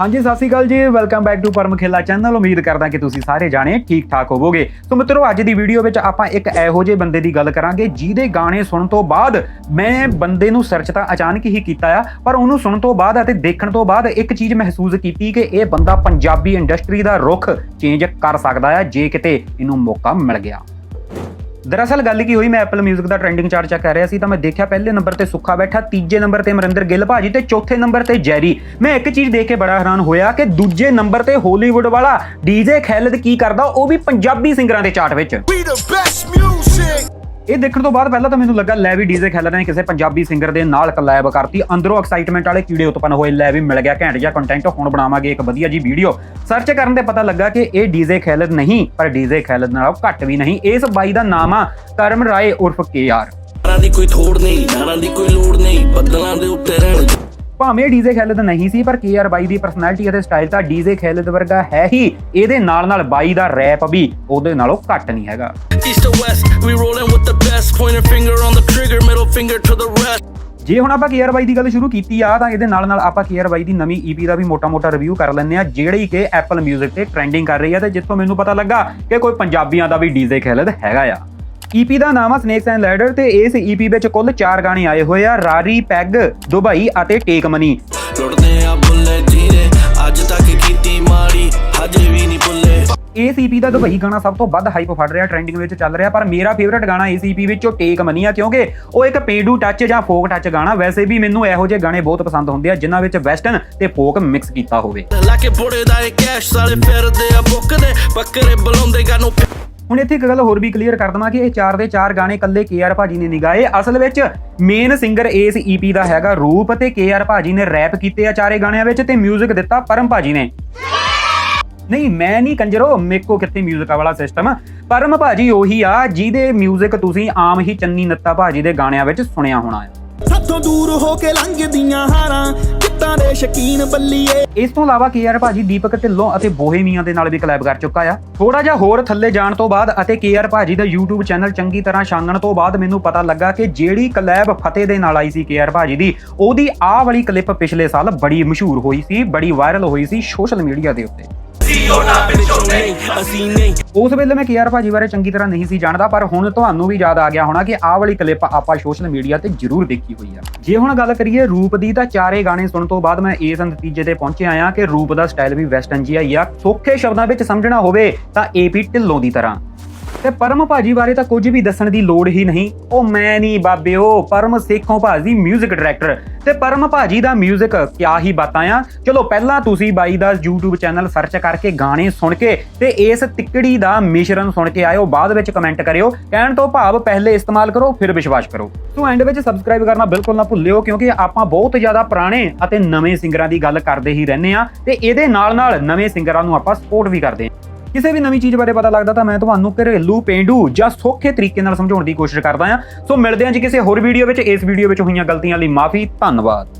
ਹਾਂਜੀ, ਸਤਿ ਸ਼੍ਰੀ ਅਕਾਲ ਜੀ। Welcome back to Param Khela channel ਉਮੀਦ ਕਰਦਾ ਕਿ ਤੁਸੀਂ ਸਾਰੇ ਜਾਣੇ ਠੀਕ ਠਾਕ ਹੋਵੋਗੇ। ਸੋ ਮਿੱਤਰੋ, ਅੱਜ ਦੀ ਵੀਡੀਓ ਵਿੱਚ ਆਪਾਂ ਇੱਕ ਇਹੋ ਜਿਹੇ ਬੰਦੇ ਦੀ ਗੱਲ ਕਰਾਂਗੇ, ਜਿਹਦੇ ਗਾਣੇ ਸੁਣਨ ਤੋਂ ਬਾਅਦ ਮੈਂ ਬੰਦੇ ਨੂੰ ਸਰਚ ਤਾਂ ਅਚਾਨਕ ਹੀ ਕੀਤਾ ਆ, ਪਰ ਉਹਨੂੰ ਸੁਣਨ ਤੋਂ ਬਾਅਦ ਅਤੇ ਦੇਖਣ ਤੋਂ ਬਾਅਦ ਇੱਕ ਚੀਜ਼ ਮਹਿਸੂਸ ਕੀਤੀ ਕਿ ਇਹ ਬੰਦਾ ਪੰਜਾਬੀ ਇੰਡਸਟਰੀ ਦਾ ਰੁਖ ਚੇਂਜ ਕਰ ਸਕਦਾ ਆ, ਜੇ ਕਿਤੇ ਇਹਨੂੰ ਮੌਕਾ ਮਿਲ ਗਿਆ। ਦਰਅਸਲ ਗੱਲ ਕੀ ਹੋਈ, ਮੈਂ Apple Music ਦਾ ਟ੍ਰੈਂਡਿੰਗ ਚਾਰਟ ਚੈੱਕ ਕਰ ਰਿਹਾ ਸੀ, ਤਾਂ ਮੈਂ ਦੇਖਿਆ ਪਹਿਲੇ ਨੰਬਰ ਤੇ ਸੁੱਖਾ ਬੈਠਾ, ਤੀਜੇ ਨੰਬਰ ਤੇ ਅਮਰਿੰਦਰ ਗਿੱਲ ਭਾਜੀ ਤੇ ਚੌਥੇ ਨੰਬਰ ਤੇ ਜੈਰੀ। ਮੈਂ ਇੱਕ ਚੀਜ਼ ਦੇਖ ਕੇ ਬੜਾ ਹੈਰਾਨ ਹੋਇਆ ਕਿ ਦੂਜੇ ਨੰਬਰ ਤੇ ਹਾਲੀਵੁੱਡ ਵਾਲਾ ਡੀਜੇ ਖੈਲਦ ਕੀ ਕਰਦਾ, ਉਹ ਵੀ ਪੰਜਾਬੀ ਸਿੰਗਰਾਂ ਦੇ ਚਾਰਟ ਵਿੱਚ। We the ਇਹ ਦੇਖਣ ਤੋਂ ਬਾਅਦ ਪਹਿਲਾਂ ਤਾਂ ਮੈਨੂੰ ਲੱਗਾ ਲੈ ਵੀ ਡੀਜੇ ਖੈਲਰ ਨੇ ਕਿਸੇ ਪੰਜਾਬੀ ਸਿੰਗਰ ਦੇ ਨਾਲ ਕਲੈਬ ਕਰਤੀ। ਅੰਦਰੋਂ ਐਕਸਾਈਟਮੈਂਟ ਵਾਲੇ ਕੀੜੇ ਉਤਪੰਨ ਹੋਏ, ਲੈ ਵੀ ਮਿਲ ਗਿਆ ਘੈਂਟ ਜਿਹਾ ਕੰਟੈਂਟ ਹੁਣ ਬਣਾਵਾਂਗੇ ਇੱਕ ਵਧੀਆ ਜੀ ਵੀਡੀਓ ਸਰਚ ਕਰਨ ਤੇ ਪਤਾ ਲੱਗਾ ਕਿ ਇਹ ਡੀਜੇ ਖੈਲਰ ਨਹੀਂ, ਪਰ ਡੀਜੇ ਖੈਲਰ ਨਾਲੋਂ ਘੱਟ ਵੀ ਨਹੀਂ। ਇਸ ਬਾਈ ਦਾ ਨਾਮ ਆ ਕਰਮ ਰਾਏ ਉਰਫ ਕੇ ਆਰ। ਦੀ ਕੋਈ ਥੋੜ ਨਹੀਂ ਯਾਰਾਂ ਦੀ ਕੋਈ ਲੋੜ ਨਹੀਂ, ਬੱਦਲਾਂ ਦੇ ਉੱਤੇ ਰਹਿਣ ਭਾਵੇਂ ਡੀਜੇ ਖੈਲਦ ਨਹੀਂ ਸੀ ਪਰ ਕੇਆਰ ਬਾਈ ਦੀ ਪਰਸਨੈਲਿਟੀ ਅਤੇ ਸਟਾਈਲ ਤਾਂ ਡੀਜੇ ਖੈਲਦ ਵਰਗਾ ਹੈ ਹੀ। ਇਹਦੇ ਨਾਲ ਨਾਲ ਬਾਈ ਦਾ ਰੈਪ ਵੀ ਉਹਦੇ ਨਾਲੋਂ ਘੱਟ ਨਹੀਂ ਹੈਗਾ. ਜੇ ਹੁਣ ਆਪਾਂ ਕੇਆਰ ਬਾਈ ਦੀ ਗੱਲ ਸ਼ੁਰੂ ਕੀਤੀ ਆ ਤਾਂ ਇਹਦੇ ਨਾਲ ਨਾਲ ਆਪਾਂ ਕੇਆਰ ਬਾਈ ਦੀ ਨਵੀਂ ਈਪੀ ਦਾ ਵੀ ਮੋਟਾ-ਮੋਟਾ ਰਿਵਿਊ ਕਰ ਲੈਂਦੇ ਆ ਜਿਹੜੀ ਕਿ Apple Music ਤੇ ਟ੍ਰੈਂਡਿੰਗ ਕਰ ਰਹੀ ਆ ਤੇ ਜਿੱਥੋਂ ਮੈਨੂੰ ਪਤਾ ਲੱਗਾ ਕਿ ਕੋਈ ਪੰਜਾਬੀਆਂ ਦਾ ਵੀ ਡੀਜੇ ਖੈਲਦ ਹੈਗਾ ਆ। ਈਪੀ ਦਾ ਨਾਮ ਆ ਸਨੇਕਸ ਐਂਡ ਲੈਡਰ ਤੇ ਇਸ ਈਪੀ ਵਿੱਚ ਕੁੱਲ 4 ਗਾਣੇ ਆਏ ਹੋਏ ਆ ਰਾਰੀ ਪੈਗ ਦੁਬਈ ਅਤੇ ਟੇਕ ਮਨੀ। ਲੁੱਟਦੇ ਆ ਬੁੱਲੇ ਜੀਰੇ ਅੱਜ ਤੱਕ ਕੀਤੀ ਮਾੜੀ ਹਜੇ ਵੀ ਨਹੀਂ ਭੁੱਲੇ। ਇਸ ਈਪੀ ਦਾ ਦੁਬਈ ਗਾਣਾ ਸਭ ਤੋਂ ਵੱਧ ਹਾਈਪ ਫੜ ਰਿਹਾ ਟ੍ਰੈਂਡਿੰਗ ਵਿੱਚ ਚੱਲ ਰਿਹਾ ਪਰ ਮੇਰਾ ਫੇਵਰਿਟ ਗਾਣਾ ਇਸ ਈਪੀ ਵਿੱਚੋਂ ਟੇਕ ਮਨੀ ਆ ਕਿਉਂਕਿ ਉਹ ਇੱਕ ਪੇਂਡੂ ਟੱਚ ਜਾਂ ਫੋਕ ਟੱਚ ਗਾਣਾ। ਵੈਸੇ ਵੀ ਮੈਨੂੰ ਇਹੋ ਜਿਹੇ ਗਾਣੇ ਬਹੁਤ ਪਸੰਦ ਹੁੰਦੇ ਆ ਜਿਨ੍ਹਾਂ ਵਿੱਚ ਵੈਸਟਰਨ ਤੇ ਫੋਕ ਮਿਕਸ ਕੀਤਾ ਹੋਵੇ। ਲਾ ਕੇ ਬੁੜੇ ਦਾ ਇਹ ਕੈਸ਼ ਸਾਲੇ ਫਿਰਦੇ ਆ ਬੁੱਕਦੇ ਬੱਕਰੇ ਬੁਲਾਉਂਦੇ ਗਾ ਨੂੰ ਹੁਣ ਇੱਥੇ ਇੱਕ ਗੱਲ ਹੋਰ ਵੀ ਕਲੀਅਰ ਕਰ ਦਵਾਂ ਕਿ ਇਹ ਚਾਰ ਦੇ ਚਾਰ ਗਾਣੇ ਕੱਲੇ ਕੇਆਰ ਭਾਜੀ ਨੇ ਨਹੀਂ ਗਾਏ ਅਸਲ ਵਿੱਚ ਮੇਨ ਸਿੰਗਰ ਇਸ ਈਪੀ ਦਾ ਹੈਗਾ ਰੂਪ ਤੇ ਕੇਆਰ ਭਾਜੀ ਨੇ ਰੈਪ ਕੀਤੇ ਆ ਚਾਰੇ ਗਾਣਿਆਂ ਵਿੱਚ ਤੇ 뮤직 ਦਿੱਤਾ ਪਰਮ ਭਾਜੀ ਨੇ ਨਹੀਂ ਮੈਂ ਨਹੀਂ ਕੰਜਰੋ ਮੇਕੋ ਕਿੱਥੇ 뮤직 ਵਾਲਾ ਸਿਸਟਮ ਪਰਮ ਭਾਜੀ ਉਹੀ ਆ ਜਿਹਦੇ 뮤직 ਤੁਸੀਂ ਆਮ ਹੀ ਚੰਨੀ ਨੱਤਾ ਭਾਜੀ ਦੇ ਗਾਣਿਆਂ ਵਿੱਚ ਸੁਣਿਆ ਹੋਣਾ ਆ ਸਾਥੋਂ ਦੂਰ ਹੋ ਕੇ ਲੰਘਦੀਆਂ ਹਾਰਾਂ ਕਿੱਤਾਂ ਦੇ ਸ਼ਕੀਨ ਬੱਲੀਏ। ਇਸ ਤੋਂ ਇਲਾਵਾ ਕੇਆਰ ਭਾਜੀ ਦੀਪਕ ਢਿੱਲੋਂ ਅਤੇ ਬੋਹੇਮੀਆਂ ਦੇ ਨਾਲ ਵੀ ਕਲੈਬ ਕਰ ਚੁੱਕਾ ਆ। ਥੋੜਾ ਜਿਹਾ ਹੋਰ ਥੱਲੇ ਜਾਣ ਤੋਂ ਬਾਅਦ ਅਤੇ ਕੇਆਰ ਭਾਜੀ ਦਾ YouTube ਚੈਨਲ ਚੰਗੀ ਤਰ੍ਹਾਂ ਛਾਂਗਣ ਤੋਂ ਬਾਅਦ ਮੈਨੂੰ ਪਤਾ ਲੱਗਾ ਕਿ ਜਿਹੜੀ ਕਲੈਬ ਫਤਿਹ ਦੇ ਨਾਲ ਆਈ ਸੀ ਕੇਆਰ ਭਾਜੀ ਦੀ, ਉਹਦੀ ਆਹ ਵਾਲੀ ਕਲਿੱਪ ਪਿਛਲੇ ਸਾਲ ਬੜੀ ਮਸ਼ਹੂਰ ਹੋਈ ਸੀ, ਬੜੀ ਵਾਇਰਲ ਹੋਈ ਸੀ ਸੋਸ਼ਲ ਮੀਡੀਆ ਦੇ ਉੱਤੇ। ਅਸੀਂ ਨਹੀਂ। ਉਸ ਵੇਲੇ ਮੈਂ ਕੇਆਰ ਭਾਜੀ ਬਾਰੇ ਚੰਗੀ ਤਰ੍ਹਾਂ ਨਹੀਂ ਸੀ ਜਾਣਦਾ, ਪਰ ਹੁਣ ਤੁਹਾਨੂੰ ਵੀ ਯਾਦ ਆ ਗਿਆ ਹੋਣਾ ਕਿ ਆਹ ਵਾਲੀ ਕਲਿੱਪ ਆਪਾਂ ਸੋਸ਼ਲ ਮੀਡੀਆ ਤੇ ਜ਼ਰੂਰ ਦੇਖੀ ਹੋਈ ਆ। ਜੇ ਹੁਣ ਗੱਲ ਕਰੀਏ ਰੂਪ ਦੀ, ਤਾਂ ਚਾਰੇ ਗਾਣੇ ਸੁਣਨ ਤੋਂ ਬਾਅਦ ਮੈਂ ਇਸ ਨਤੀਜੇ ਤੇ ਪਹੁੰਚਿਆ ਆ ਕਿ ਰੂਪ ਦਾ ਸਟਾਈਲ ਵੀ ਵੈਸਟਰਨ ਜਿਹਾ ਹੀ ਆ। ਸੌਖੇ ਸ਼ਬਦਾਂ ਵਿੱਚ ਸਮਝਣਾ ਹੋਵੇ, ਤਾਂ ਏਪੀ ਢਿੱਲੋਂ ਦੀ ਤਰ੍ਹਾਂ। ਤੇ ਪਰਮ ਭਾਜੀ ਬਾਰੇ ਤਾਂ ਕੁਝ ਵੀ ਦੱਸਣ ਦੀ ਲੋੜ ਹੀ ਨਹੀਂ ਉਹ ਮੈਂ ਨਹੀਂ ਬਾਬਿਓ ਪਰਮ ਸੇਖੋਂ ਭਾਜੀ 뮤직 ਡਾਇਰੈਕਟਰ ਤੇ ਪਰਮ ਭਾਜੀ ਦਾ 뮤직 ਕਿਆ ਹੀ ਬਾਤਾਂ ਆ ਚਲੋ ਪਹਿਲਾਂ ਤੁਸੀਂ ਬਾਈ ਦਾ YouTube ਚੈਨਲ ਸਰਚ ਕਰਕੇ ਗਾਣੇ ਸੁਣ ਕੇ ਤੇ ਇਸ ਤਿੱਕੜੀ ਦਾ ਮਿਸ਼ਰਣ ਸੁਣ ਕੇ ਆਇਓ ਬਾਅਦ ਵਿੱਚ ਕਮੈਂਟ ਕਰਿਓ ਕਹਿਣ ਤੋਂ ਭਾਵ ਪਹਿਲੇ ਇਸਤੇਮਾਲ ਕਰੋ ਫਿਰ ਵਿਸ਼ਵਾਸ ਕਰੋ ਸੋ ਐਂਡ ਵਿੱਚ ਸਬਸਕ੍ਰਾਈਬ ਕਰਨਾ ਬਿਲਕੁਲ ਨਾ ਭੁੱਲਿਓ ਕਿਉਂਕਿ ਆਪਾਂ ਬਹੁਤ ਜ਼ਿਆਦਾ ਪੁਰਾਣੇ ਅਤੇ ਨਵੇਂ ਸਿੰਗਰਾਂ ਦੀ ਗੱਲ ਕਰਦੇ ਹੀ ਰਹਿੰਦੇ ਆ ਤੇ ਇਹਦੇ ਨਾਲ ਨਾਲ ਨਵੇਂ ਸਿੰਗਰਾਂ ਨੂੰ ਆਪਾਂ ਸਪੋਰਟ ਵੀ ਕਰਦੇ ਆ ਕਿਸੇ ਵੀ ਨਵੀਂ ਚੀਜ਼ ਬਾਰੇ ਪਤਾ ਲੱਗਦਾ ਤਾਂ ਮੈਂ ਤੁਹਾਨੂੰ ਘਰੇਲੂ ਪੇਂਡੂ ਜਾਂ ਸੌਖੇ ਤਰੀਕੇ ਨਾਲ ਸਮਝਾਉਣ ਦੀ ਕੋਸ਼ਿਸ਼ ਕਰਦਾ ਹਾਂ। ਸੋ ਮਿਲਦੇ ਹਾਂ ਜੀ ਕਿਸੇ ਹੋਰ ਵੀਡੀਓ ਵਿੱਚ। ਇਸ ਵੀਡੀਓ ਵਿੱਚ ਹੋਈਆਂ ਗਲਤੀਆਂ ਲਈ ਮਾਫੀ। ਧੰਨਵਾਦ।